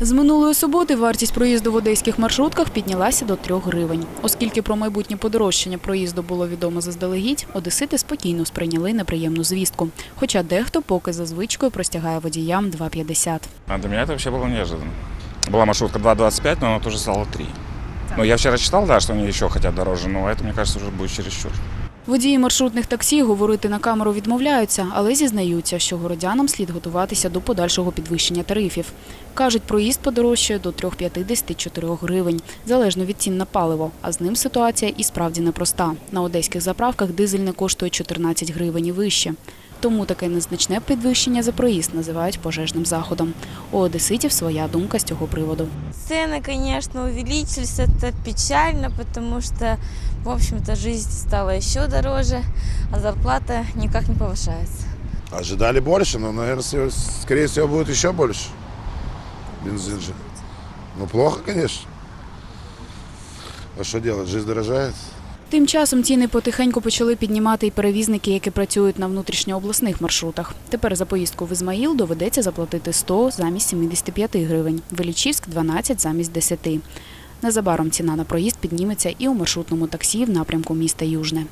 З минулої суботи вартість проїзду в одеських маршрутках піднялася до 3 гривень. Оскільки про майбутнє подорожчання проїзду було відомо заздалегідь, одесити спокійно сприйняли неприємну звістку. Хоча дехто поки за звичкою простягає водіям 2,50. А для меня это вообще было неожиданно. Была маршрутка 2.25, но она тоже стала 3. Но я вчера читал, да, что они еще хотят дороже, но это, мне кажется, уже будет чересчур. Водії маршрутних таксі говорити на камеру відмовляються, але зізнаються, що городянам слід готуватися до подальшого підвищення тарифів. Кажуть, проїзд подорожчає до 3,54 гривень, залежно від цін на паливо. А з ним ситуація і справді непроста. На одеських заправках дизель не коштує 14 гривень і вище. Тому таке незначне підвищення за проїзд називають пожежним заходом. У одеситів своя думка з цього приводу. Цены, конечно, увеличились, это печально, потому что, в общем-то, жизнь стала еще дороже, а зарплата никак не повышается. Ожидали больше, но, наверное, с- скорее всего, будет еще больше. Бензин же. Ну, плохо, конечно. А что делать? Жизнь дорожает. Тим часом ціни потихеньку почали піднімати і перевізники, які працюють на внутрішньообласних маршрутах. Тепер за поїздку в Ізмаїл доведеться заплатити 100 замість 75 гривень, Велічівськ – 12 замість 10. Незабаром ціна на проїзд підніметься і у маршрутному таксі в напрямку міста Южне.